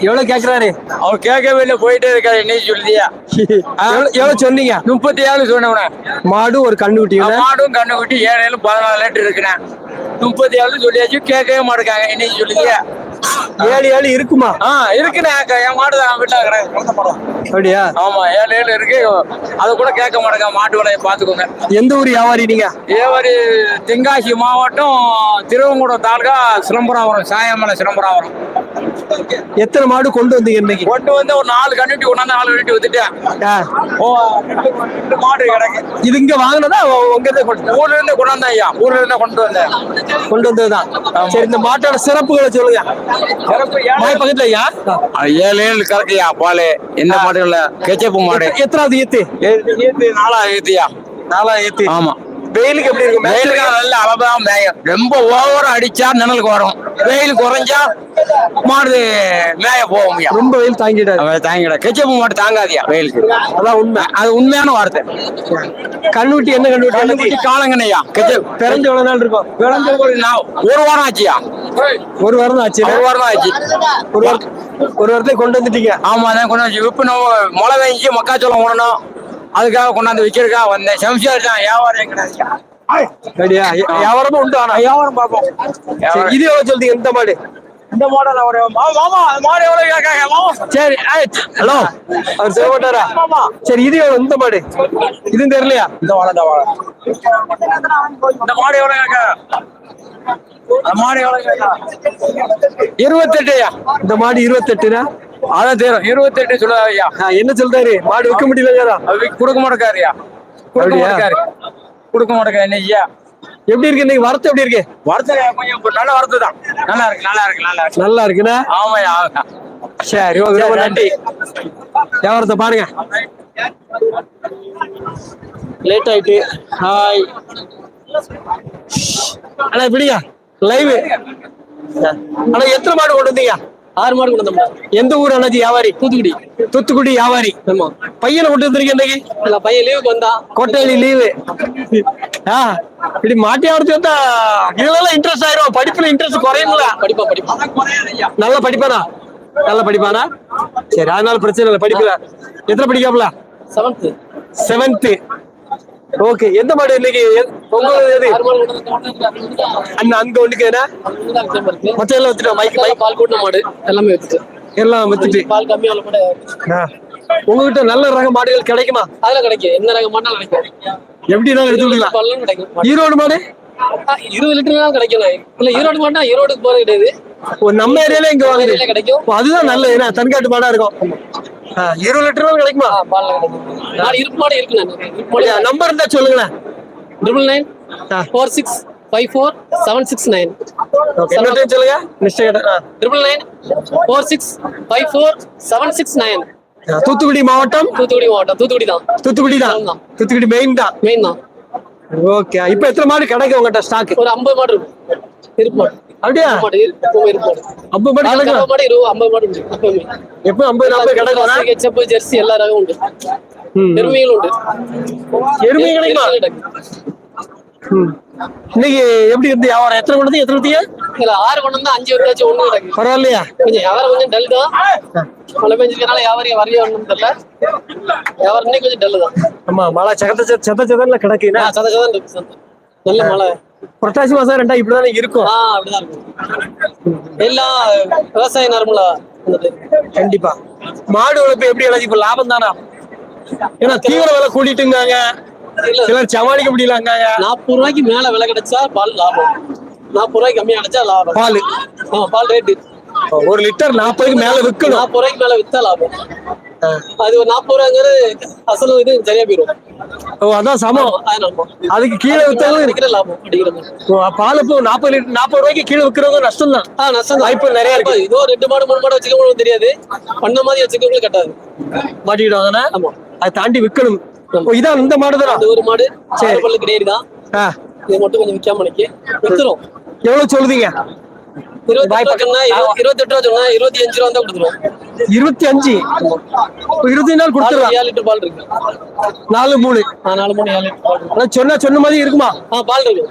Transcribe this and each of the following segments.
எவ்வளவு கேக்குறாரு? அவர் கேட்கவே இல்லை போயிட்டே இருக்காரு என்ன சொல்லியா எவ்வளவு சொன்னீங்க? முப்பத்தி ஏழு சொன்னவன மாடு ஒரு கண்ணுக்குட்டி மாடும் கண்ணு குட்டி ஏழு பதினாலு லிட்டர் இருக்கிறேன் முப்பத்தி ஏழு சொல்லியாச்சு கேட்கவே மாட்டேங்காங்க என்ன சொல்லுங்க ஏழு ஏழு இருக்குமா? ஆ இருக்குண்ணே என் மாடு தான் வீட்டில் இருக்கிறேன் அப்படியா? ஆமா ஏழு ஏழு இருக்கு அதை கூட கேட்க மாட்டேங்க மாட்டு விலையை பார்த்துக்கோங்க. எந்த ஊர் வியாபாரி நீங்க? ஏவரி தென்காசி மாவட்டம் திருவங்கூடம் தாலுகா சிலம்பராவரம் சாயமலை சிலம்பராவரம் எத்தனை மாடு கொண்டு வந்தீங்க இன்னைக்கு? கொண்டு வந்து ஒரு நாலு கண்ணுட்டி கொண்டாந்து நாலு கண்ணுட்டி ரெண்டு மாடு கிடக்கு. இது இங்க வாங்கினதா? உங்க இருந்து கொண்டு ஊர்ல இருந்து கொண்டாந்தேன் ஐயா. ஊர்ல இருந்து கொண்டு வந்தேன். கொண்டு வந்ததுதான். சரி இந்த மாட்டோட சிறப்புகளை சொல்லுங்க. மாய் பக்கத்துல ஐயா. ஏழு ஏழு கறக்குயா பால். எந்த மாடு இல்ல கெச்சப்பு மாடு. எத்த- எத்தனாவது ஈத்து? ஏத்து நாளா ஏத்தியா நாலா ஈத்து. ஆமா. வெயிலுக்கு எப்படி இருக்கு வெயிலுக்கு நல்ல அளவா மேயும். ரொம்ப ஓவரா அடிச்சா நிழலுக்கு வரும். வெயில் குறைஞ்சா மாடு மேய போவோம்யா ரொம்ப வெயில் தாங்கிட்டாரு தாங்கிட. கெச்சப்பு மாடு தாங்காதியா வெயிலுக்கு. அதான் உண்மை. அது உண்மையான வார்த்தை. கண்ணுக்குட்டி என்ன கண்ணுக்குட்டி? கண்ணுக்குட்டி காலங்கனையா? கெச்சப் பிறஞ்ச எவ்வளவு நாள் இருக்கும். பிறந்த ஒரு வாரம் ஆச்சியா? ஒரு வாரம் ஆச்சு. ஒரு வாரம் ஆச்சு. ஒரு வாரம் ஒரு வாரத்தை கொண்டு வந்துட்டீங்க. ஆமா தான் கொண்டு வந்து விற்பணும் மழை பெஞ்சு மக்காச்சோளம் ஓடணும் அதுக்காக கொண்டாந்து விற்கிறதுக்காக வந்தேன். செம்சியார் தான் வியாபாரம் கிடையாது. வியாபாரமும் உண்டு ஆனா வியாபாரம் பார்ப்போம் சரி, இது எவ்வளவு சொல்றீங்க இந்த மாடு இந்த மாடல் ஒரு மா- மாமா மாடு எவ்வளவு கேட்காங்க மாமா சரி ஹலோ அவர் சொல்ல மாட்டாரா மாமா சரி இது எவ்வளவு இந்த மாடு இதுவும் தெரியலையா இந்த வாழை இந்த வாழை இந்த மாடு எவ்வளவு கேட்க மாடு இருபத்தெட்டுயா இந்த மாடு இருபத்தெட்டுனா அதான் தெரியும் இருபத்தெட்டு சொல்லுதா ஐயா ஆ, என்ன சொல்றாரு மாடு விற்க அது கொடுக்க மாட்டேக்காருயா கொடுக்க? மாட்டேக்காரு கொடுக்க மாட்டேக்காரு என்ன ஐயா. எப்படி இருக்கு இன்னைக்கு? வரத்து எப்படி இருக்கு? வரத்து கொஞ்சம் நல்ல வரத்து தான். நல்லா இருக்கு நல்லா இருக்கு நல்லா இருக்கு. நல்லா இருக்குண்ணா? ஆமாய்யா சரி ஓகே ரொம்ப நன்றி. வியாபாரத்தை பாருங்க. லேட் ஆயிட்டு. ஹாய் அண்ணா எப்படிங்க லைவ் அண்ணா எத்தனை மாடு கொண்டு வந்தீங்க? ஆறு மாடு கொண்டு வந்தோம். எந்த ஊர் அண்ணாச்சி? வியாபாரி. தூத்துக்குடி. தூத்துக்குடி வியாபாரி. ஆமா. பையனை கொண்டு வந்திருக்கீங்க இன்னைக்கு? இல்ல பையன் லீவுக்கு வந்தான் கோட்டையில லீவு ஆ இப்படி மாட்டி ஆடுறது வந்தா இதுல இன்ட்ரெஸ்ட் ஆயிரும். படிப்புல இன்ட்ரெஸ்ட் குறையுங்களா படிப்பா படிப்பா. நல்ல படிப்பானா? நல்ல படிப்பானா? சரி அதனால பிரச்சனை இல்லை படிக்கல எத்தனை படிக்காப்ல செவன்த் செவன்த் ஓகே எந்த மாடு இன்னைக்கு? எது அண்ணா அங்க ஒண்ணுக்கு என்ன? மொத்தம் எல்லாம் வச்சுட்டோம். Mic mic. பால் கூட்டின மாடு. எல்லாமே வச்சுட்டு. எல்லாம் வச்சுட்டு. பால் கம்மியா உள்ள கூட. ஆ. உங்ககிட்ட நல்ல ரக மாடுகள் கிடைக்குமா? அதெல்லாம் கிடைக்கும். எந்த ரகம் மாட்டாலும் கிடைக்கும். எப்படினாலும் எடுத்து விடலாம் ஈரோடு மாடு? இருபது லிட்டர் கிடைக்கும் இல்ல ஈரோடு மாட்டா ஈரோடுக்கு போறது கிடையாது. நம்ம ஏரியால இங்க வாங்குது. கிடைக்கும். அதுதான் நல்ல ஏன்னா தன்காட்டு மாடா இருக்கும். இருபது லிட்டர் கிடைக்குமா? இருப்பு மாடு இருக்கு நம்பர் இருந்தா சொல்லுங்களேன். Triple nine. Four six five four seven six nine சொல்லுங்க. Triple nine four six five four seven six nine Thoothukudi மாவட்டம்? தூத்துக்குடி மாவட்டம். தூத்துக்குடி தான். தூத்துக்குடி தான். தூத்துக்குடி மெயின் தான். மெயின் தான். ஓகே இப்போ எத்தனை மாடு கிடைக்கும் உங்ககிட்ட ஸ்டாக் ஒரு ஐம்பது மாடு இருக்கும் இருப்பு மாடு. அப்படியா? ஐம்பது மாடு கிடைக்கும் மாடு இருபது ஐம்பது மாடு உண்டு எப்போ ஐம்பது நாற்பது கிடைக்கும் கெச்சப்பு ஜெர்சி எல்லா ரகம் உண்டு. ம். எருமைகளும் உண்டு. எருமை கிடைக்குமா? எருமைகள். இன்னைக்கு எப்படி இருந்து வியாபாரம்? எத்தனை வந்து எத்தனை வித்தீங்க இதுல ஆறு கொண்டு வந்தா அஞ்சு வந்தாச்சு ஒண்ணு கிடைக்கும். பரவாயில்லையா? கொஞ்சம் வியாபாரம் கொஞ்சம் டல் தான். மழை பெஞ்சிருக்கனால வியாபாரம் வரைய ஒண்ணும் தெரியல. வியாபாரம் இன்னைக்கு கொஞ்சம் டல் தான். ஆமா மழை சகத்த சத- சத சதன்ல கிடக்குன்னா? ஆ, சத சதம் இருக்கு. நல்ல மழை புரட்டாசி மாசம் ரெண்டா இப்படிதானே இருக்கும். அப்படிதான் இருக்கும். எல்லாம் விவசாயம் நார்மலா கண்டிப்பா. மாடு வளர்ப்பு எப்படி எனக்கு இப்ப லாபம் தானா? ஏன்னா தீவிர விலை கூட்டிட்டுங்காங்க இல்ல. சிலர் சமாளிக்க முடியலங்காங்க. நாற்பது ரூபாய்க்கு மேல விலை கிடைச்சா பால் லாபம். நாற்பது ரூபாய்க்கு கம்மியா கிடைச்சா லாபம். பால். ஆமா பால் ரேட்டு ஒரு லிட்டர் நாற்பதுக்கு மேல விற்கணும். நாற்பது ரூபாய்க்கு மேல வித்தா லாபம். அது ஒரு நாற்பது ரூபாங்கிறது அசலும் இது சரியா போயிடும். ஓ அதான் சமம். அதுக்கு கீழே வித்தாலும் இருக்கிற லாபம் அப்படிங்கிற பால் இப்போ நாற்பது லிட்டர் நாற்பது ரூபாய்க்கு கீழே விற்கிறவங்க நஷ்டம் தான் ஆ நஷ்டம் வாய்ப்பு நிறைய இருக்கு. இதோ ரெண்டு மாடு மூணு மாடு வச்சுக்கவங்களுக்கு தெரியாது. பண்ண மாதிரி வச்சுக்கவங்களுக்கு கட்டாது. மாட்டிக்கிடுவாங்கன்னா ஆமா. அதை தாண்டி விற்கணும். இதான் இந்த மாடு அந்த ஒரு மாடு சரி. பல்லு கிடையாது தான். ஆ. இது மட்டும் கொஞ்சம் விற்காம நிக்க. வித்துரும் எவ்வளவு சொல்லுதீங்க? இருபத்தி பாய் எட்டு ரூபா சொன்னா ரூபா இருபத்தி அஞ்சு ரூபா தான் கொடுத்துருவோம். இருபத்தி அஞ்சு? இப்போ இருபத்தி நாள் பால் கொடுத்துடலாம் ஏழு லிட்டர் பால் இருக்கு. நாலு மூணு. நாலு மூணு ஏழு லிட்டர் சொன்ன சொன்ன மாதிரி இருக்குமா? ஆ பால் இருக்கு.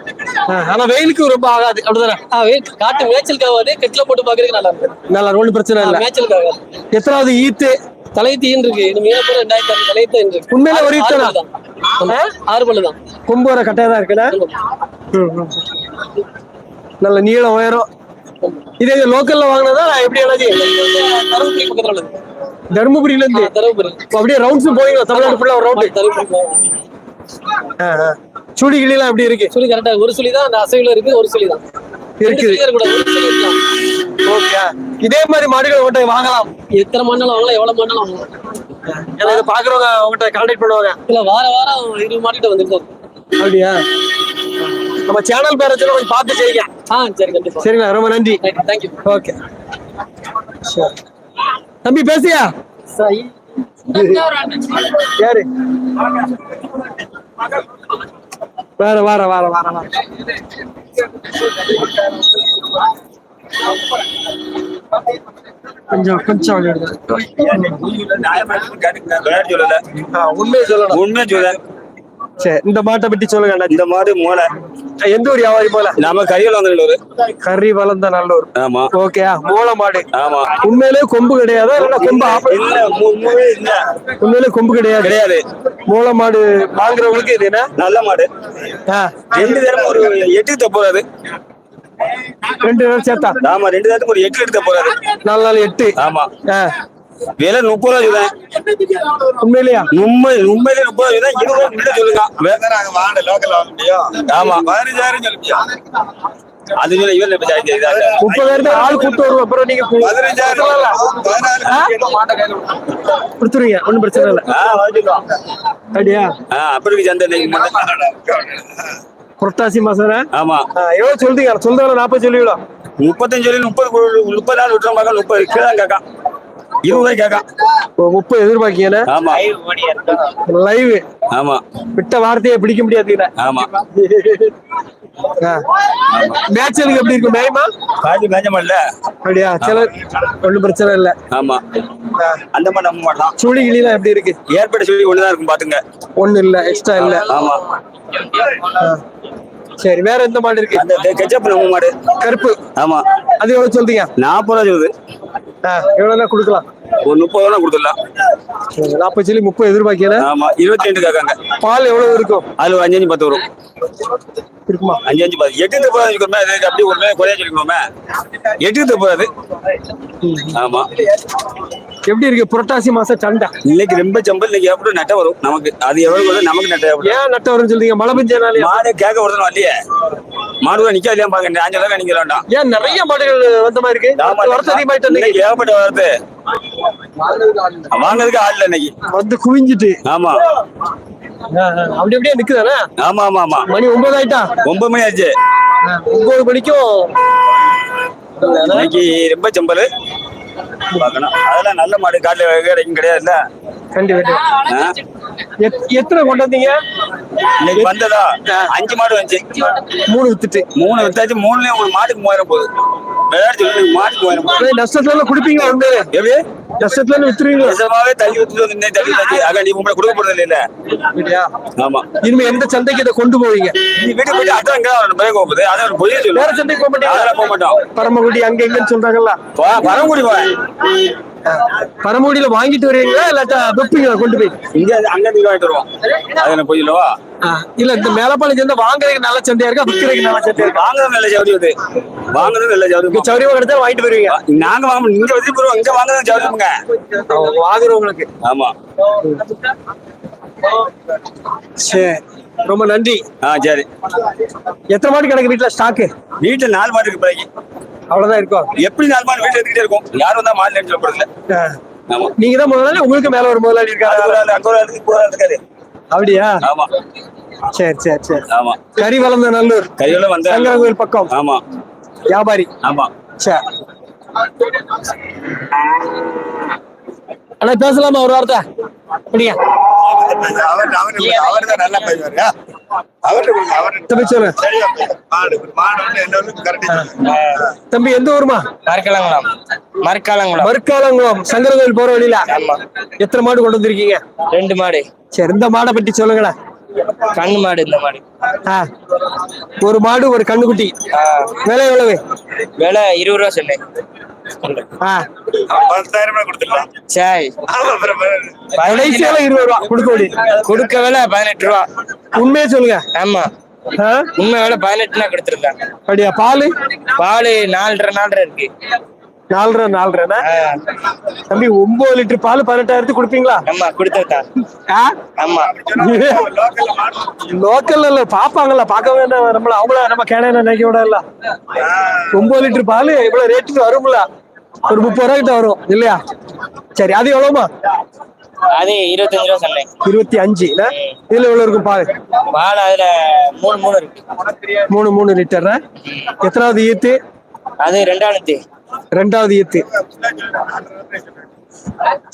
ஆனா வெயிலுக்கு ரொம்ப ஆகாது. அப்படிதானே? ஆ காட்டு மேய்ச்சலுக்கு ஆகாது. கெட்டில போட்டு பாக்குறதுக்கு நல்லா இருக்கு. நல்லா ஒன்றும் பிரச்சனை இல்லை. மேய்ச்சலுக்கு ஆகாது. எத்தனாவது ஈத்து? தலையீன் இருக்கு. இது மீனப்பூர் ரெண்டாயிரத்தி ஆறு தலையீன் இருக்கு. உண்மையில ஒரு. ஆமா, ஆறு பல்லு தான் கொம்பு வர கட்டையா தான் இருக்குண்ணே ம், ம். நல்ல நீளம் உயரம். இதே லோக்கல்ல வாங்கினதா எப்படி தருமபுரி பக்கத்துல உள்ளது தருமபுரியில இருந்து தருமபுரி. அப்படியே ரவுண்ட்ஸ் போவீங்களா? தமிழ்நாடு ஃபுல்லா ஒரு ரவுண்டு தருமபுரி சுடி கிளிலாம் எப்படி இருக்கு? சுழி கரெக்டா ஒரு சுழி தான் அந்த அசைவுல இருக்கு ஒரு சுழி தான் ரெண்டு இருக்குது. ஓகே இதே மாதிரி மாடுகள் உங்கள்கிட்ட வாங்கலாம். எத்தனை மண்ணாலும் வாங்கலாம் எவ்வளவு மண்ணாலும் வாங்கலாம். ஏன்னா இதை பாக்குறவங்க உங்கள்கிட்ட கான்டாக்ட் பண்ணுவாங்க. இல்ல வார வாரம் இருபது மாட்டிட்டு இருக்கு. அப்படியா? நம்ம சேனல் பேரை சொல்லி கொஞ்சம் பார்த்து செய்யுங்க. ஆ சரி கண்டிப்பா. சரிங்களா ரொம்ப நன்றி. தேங்க்யூ ஓகே சரி தம்பி பேசியா யாரு? வேற வார வார வார வார. கொஞ்சம் கொஞ்சம் உண்மையை சொல்லணும் உண்மை சொல்ல சரி இந்த மாட்டை பத்தி சொல்லுங்க. இந்த மாடு மூளை. எந்த ஒரு வியாபாரி போல நம்ம கையில் வந்துள்ளூர் கறி வளர்ந்த நல்லூர். ஆமா. ஓகே மூல மாடு. ஆமா. உண்மையிலே கொம்பு கிடையாதா கொம்பு இல்ல உண்மையிலே கொம்பு கிடையாது. கிடையாது. மூல மாடு வாங்குறவங்களுக்கு இது என்ன? நல்ல மாடு. ஆ, ரெண்டு தரம் ஒரு எட்டு தப்பு ரெண்டு பேரும் சேர்த்தா. ஆமா ரெண்டு தரத்துக்கு ஒரு எட்டு எடுத்த போறாது நாலு நாலு எட்டு. ஆமா. விலை முப்பது ரூபா சொல்லுவேன் உண்மையிலேயா? உண்மை உண்மையிலே முப்பது ரூபா இருபது ரூபா சொல்லுங்க. வே- ஆமா. பதினஞ்சாயிரம் சொல்லுங்க அது சொல்ல இவன் இப்ப ஜாஸ்தி இதாங்க. முப்பதாயிரத்து ஆள் கூட்டு வருவோம். அப்புறம் நீங்க? கொடுத்துருவீங்க ஒண்ணும் பிரச்சனை இல்ல. அப்படியா? அப்படி சந்தை. புரட்டாசி மாசம் ஆமா. எவ்வளவு சொல்றீங்க? சொல்றதுல நாற்பது சொல்லுவீங்களா முப்பத்தஞ்சு சொல்லி முப்பது முப்பது நாள் விட்டுற பார்க்க முப்பது கீழே கேட்கான் இருபது கேட்கான் ஒரு முப்பது எதிர்பார்க்கீங்க ஆமா. லைவ் ஆமா. விட்ட வார்த்தையை பிடிக்க முடியாது. ஆமா. ஆ. மேய்ச்சலுக்கு எப்படி இருக்கும்? மேயமா காய்ச்சி மேஞ்சமா இல்ல. அப்படியா? சில ஒண்ணும் பிரச்சனை இல்ல. ஆமா. அந்த மாதிரி நம்ப சுழி கிளிலாம் எப்படி இருக்கு? ஏற்பட்ட சொல்லி ஒண்ணுதான் இருக்கும் பாத்துங்க. ஒண்ணு இல்ல எக்ஸ்ட்ரா இல்ல. ஆமா. சரி வேற எந்த மாடு இருக்கு? அந்த கெச்சப் நம்ம மாடு. கருப்பு. ஆமா. அது எவ்வளவு சொல்றீங்க? நாற்பது ரூபா சொல்லுது. ஆ, எவ்வளவுனா கொடுக்கலாம். ஒரு முப்பது ரூபா கொடுத்துடலாம். நாற்பது சொல்லி முப்பது எதிர்பார்க்கல ஆமா இருபத்தி ரெண்டு கேட்காங்க. பால் எவ்வளவு இருக்கும்? ஒரு அஞ்சு அஞ்சு பத்து வரும். இருக்குமா? அஞ்சு அஞ்சு பத்து எட்டு தப்பு இருக்கணுமே அது அப்படி ஒண்ணு குறையா சொல்லிக்கணுமே எட்டு தப்பு அது ஆமா. எப்படி இருக்கு? புரட்டாசி மாசம் சண்டை. இன்னைக்கு ரொம்ப சம்பல் இன்னைக்கு எப்படி நட்டை வரும். நமக்கு அது எவ்வளவு நமக்கு நட்டை ஏன் நட்ட வரும்னு சொல்றீங்க? மழை பெஞ்சனாலே மாடு கேட்க வருதுன்னு வரலையே. மாடு கூட நிக்க இல்லையா பாக்க அஞ்சு அளவுக்கு நிக்க வேண்டாம். ஏன் நிறைய மாடுகள் வந்த மாதிரி இருக்கு? வருஷம் அதிகமாயிட்டு இன்னைக்கு ஏகப்பட்ட வருது வாங்குறதுக்கு ஆள் இன்னைக்கு. வந்து குவிஞ்சிட்டு. ஆமா. அப்படி அப்படியே நிக்குதானே? ஆமா ஆமா ஆமா. மணி ஒன்பது ஆயிட்டா? ஒன்பது மணி ஆச்சு. ஒன்பது மணிக்கும். இன்னைக்கு ரொம்ப சம்பல் பார்க்கணும். அதெல்லாம் நல்ல மாடு காட்டுல கிடைக்கும் கிடையாதுல்ல. கண்டிப்பா ஆ? எத்- எத்தனை கொண்டு வந்தீங்க? இன்னைக்கு வந்ததா? அஞ்சு மாடு வந்துச்சு. மூணு வித்துட்டு. மூணு வித்தாச்சு மூணுலயும் ஒரு மாட்டுக்கு மூவாயிரம் போகுது. விளையாட்டு மாட்டுக்கு மூவாயிரம் நஷ்டத்துல எல்லாம் குடிப்பீங்களா வந்து? எப்படி? இருந்து வித்துருவீங்களா? நிஜமாவே தள்ளி இன்னைக்கு தள்ளி ஆக நீ உங்களை கொடுக்க போறது இல்ல ஆமா. இனிமே எந்த சந்தைக்கு இதை கொண்டு போவீங்க? நீ வீட்டுக்கு போயிட்டு அதான் பிரேக் போகுது அதை ஒரு பொய்ய சொல்லு வேற சந்தைக்கு போக மாட்டீங்களா? அதெல்லாம் போக மாட்டோம். பரமக்குடி அங்க எங்கன்னு சொல்றாங்கல்ல. வா பரமக்குடியில வாங்கிட்டு வருவீங்களா இல்லாட்டா விப்பீங்களா கொண்டு போய்? இங்க அங்க இருந்து வாங்கிட்டு வருவோம். இல்ல இந்த மேலப்பாளையம் சந்தை வாங்குறதுக்கு நல்ல சந்தையா இருக்கா விற்கிறதுக்கு நல்ல சந்தையா இருக்கா? வாங்குறது நல்ல ஜவுரி அது. வாங்குறது நல்ல ஜவுரி இங்க சௌரியமா கிடைச்சா வாங்கிட்டு வருவீங்க நாங்க வாங்க இங்க வச்சு போறோம் இங்க வாங்குறது ஜவுரிங்க வாங்குறவங்களுக்கு. ஆமா. சரி ரொம்ப நன்றி. ஆ சரி. எத்தனை மாடு கிடக்கு வீட்டுல ஸ்டாக்கு வீட்டுல நாலு மாடு இருக்கு அவ்வளவுதான் இருக்கும். எப்படி நாலு மாடு வீட்டுல இருந்துகிட்டே இருக்கும்? யாரும் வந்தா மாடு ஆ. ஆமா. நீங்க தான் முதலாளி உங்களுக்கு மேல ஒரு முதலாளி இருக்காரு? அப்படியா? ஆமா. சரி சரி சரி. ஆமா. கறி வளர்ந்த நல்லூர். கையோட வந்த சங்கரங்கோயில் பக்கம். ஆமா. வியாபாரி. ஆமா. சரி. அண்ணா பேசலாமா ஒரு வார்த்தை? அப்படியா தம்பி எந்த ஊருமா? மரக்காலங்குளம் மரக்காலங்குளம் மறுக்காலங்குளம். சங்கர கோயில் போற வழியில. எத்தனை மாடு கொண்டு வந்திருக்கீங்க? ரெண்டு மாடு. சரி இந்த மாடை பற்றி சொல்லுங்களேன். கண்ணு மாடு இந்த மாடு. ஆ. ஒரு மாடு ஒரு கண்ணுக்குட்டி. விலை எவ்வளவு? விலை இருபது ரூபா சொன்னேன். அப்புறம் கடைசியால இருபது ரூபா. கொடுக்க கொடுக்க விலை பதினெட்டு ரூபா. உண்மையே சொல்லுங்க. ஆமா? உண்மை விலை பதினெட்டுனா கொடுத்துருக்காங்க அப்படியா? பால்? பால் நாலரை நாலரை இருக்கு. நாலரை நாலரைண்ணா ஆ, தம்பி ஒன்பது லிட்டர் பால் பதினெட்டாயிரத்துக்கு கொடுப்பீங்களா? ஆமா கொடுத்துருக்கா ஆ? ஆமா. லோக்கல்ல பாப்பாங்கல்ல பார்க்க வேண்டாம். நம்மள அவங்கள நம்ம கேன நினைக்க விட இல்ல ஒன்பது லிட்டர் பால் இவ்வளவு ரேட்டுக்கு வரும்ல. ஒரு முப்பது ரூபா கிட்ட வரும் இல்லையா? சரி அது எவ்வளவுமா? அது இருபத்தஞ்சு ரூபா சொன்னேன் இருபத்தி அஞ்சு? இதுல எவ்வளவு இருக்கும் பால்? பால் அதுல மூணு மூணு இருக்கு. மூணு மூணு லிட்டர் எத்தனாவது ஈத்து? அது ரெண்டாயிரத்தி ரெண்டாவது ஈத்து.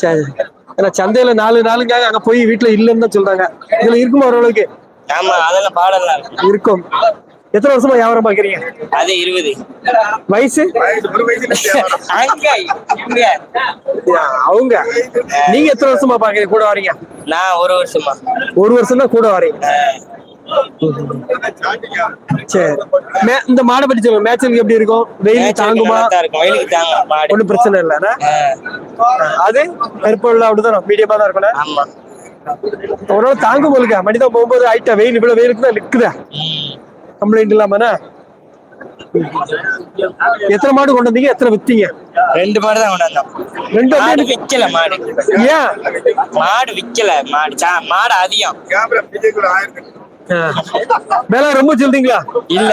சரி. ஏன்னா சந்தையில நாலு நாளுங்க அங்க போய் வீட்டுல இல்லைன்னு தான் சொல்றாங்க. இதுல இருக்குமா ஓரளவுக்கு? ஆமா அதெல்லாம் இருக்கு. இருக்கும். எத்தனை வருஷமா வியாபாரம் பாக்குறீங்க அது இருபது. வயசு? ஒரு அவங்க. நீங்க எத்தனை வருஷமா பாக்குறீங்க கூட வரீங்க? நான் ஒரு வருஷமா. ஒரு வருஷம் தான் கூட வரீங்க. சரி. மே- இந்த மாடை பத்தி சொல்லுங்க. மேட்சிங் எப்படி இருக்கும்? வெயில் தாங்குமா? வெயிலுக்கு தாங்க மாடு. ஒண்ணும் பிரச்சனை இல்லைண்ணா ஆ, அது கருப்பு உள்ள அப்படிதான் மீடியமா தான் இருக்கணும் ஆமா. ஓரளவு தாங்கும் போலுக்கா மனிதன் போகும்போது ஆயிட்டா வெயில் இவ்வளவு வெயிலுக்கு தான் நிக்குதா. கம்ப்ளைண்ட் இல்லாமண்ணா எத்தனை மாடு கொண்டு வந்தீங்க? எத்தனை வித்தீங்க? ரெண்டு மாடு தான் கொண்டாந்தோம் ரெண்டு மாடு? விக்கல மாடு. ஏன்? மாடு விக்கல மாடு. மாடு அதிகம். விலை ரொம்ப சொல்றீங்களா? இல்ல.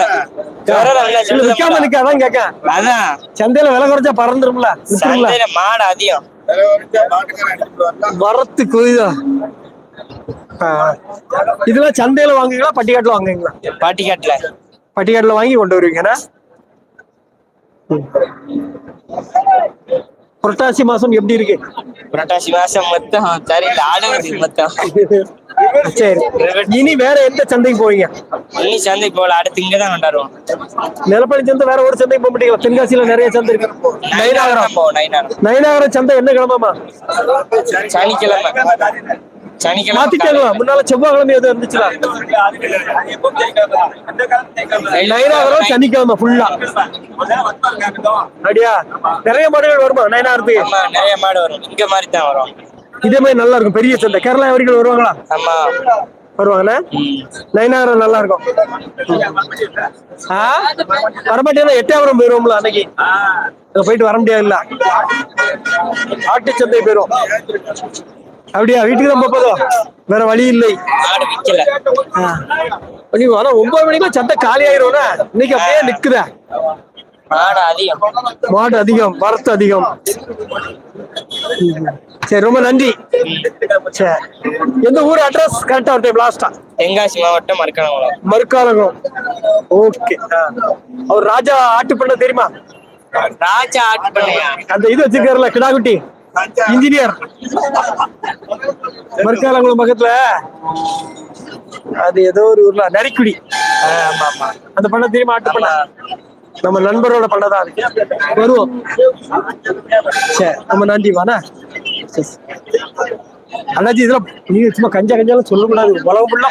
விக்காம மேடம். நிக்க அதான் சந்தையில விலை குறைச்சா பறந்துரும்ல மாடு அதிகம். வரத்து குதிதா இதெல்லாம் சந்தையில வாங்குவீங்களா? பட்டிக்காட்டுல வாங்குவீங்களா? பாட்டிக்காட்டுல. பட்டிக்காட்டுல வாங்கி கொண்டு வருவீங்கண்ணா ம். புரட்டாசி மாசம் எப்படி இருக்கு? புரட்டாசி மாசம் மொத்தம் சரியில்ல மொத்தம். சரி. இனி வேற எந்த சந்தைக்கு போவீங்க? இனி சந்தை போல அடுத்து இங்கதான் கொண்டாடுவோம். நிலப்பணி சந்தை வேற ஒரு சந்தைக்கு போக மாட்டீங்களா? தென்காசியில நிறைய சந்தை இருக்கு. நயினாகரம் நயினாகரம் சந்தை என்ன கிழமாமா சனிக்கிழமை. சனிக்கிழமை முன்னால செவ்வாய்க்கிழமை எதுவும் இருந்துச்சுல நயினாகரம் சனிக்கிழமை ஃபுல்லா அப்படியா? நிறைய மாடுகள் வருமா நயினாகரத்துக்கு ஆமா நிறைய மாடு வரும். இங்க மாதிரி தான் வரும். இதே மாதிரி நல்லா இருக்கும். பெரிய சந்தை. கேரளா வரைக்கும் வருவாங்களா? ஆமா. வருவாங்கண்ணா? ம். நயினாகரம் நல்லா இருக்கும். வரமாட்டேன்னா எட்டாபுரம் போயிருவோம்ல அன்னைக்கு. போயிட்டு வர முடியாதுல்ல. ஆட்டு சந்தை போயிரும். அப்படியா? வீட்டுக்கு தான் போப்பதோ வேற வழி இல்லை. நீ ஆனா ஒன்பது மணிக்கு சந்தை காலி ஆயிரும்னா இன்னைக்கு அப்படியே நிக்குதா. மாடு அதிகம். வரத்து அதிகம். சரி ரொம்ப நன்றி. சரி எந்த ஊர் அட்ரஸ் கரெக்டா ஒரு டைம் லாஸ்டா தென்காசி மாவட்டம் மரக்காணங்குளம் மறுக்காலகம் ஓகே. அவர் ராஜா ஆட்டு பண்ண தெரியுமா? ராஜா ஆட்டு பண்ணையா அந்த இது வச்சிருக்காருல கிடாகுட்டி? இன்ஜினியர் மறுக்காலங்குளம் பக்கத்துல அது ஏதோ ஒரு ஊர்ல நரிக்குடி. ஆமா ஆமா அந்த பண்ண தெரியுமா? ஆட்டு பண்ண. நம்ம நண்பரோட பண்ணதான் அது. வருவோம். சரி ரொம்ப நன்றி வாண்ணா? அண்ணாச்சி இதெல்லாம் நீங்க சும்மா கஞ்சா கஞ்சாலாம் சொல்லக்கூடாது. உலகம் ஃபுல்லா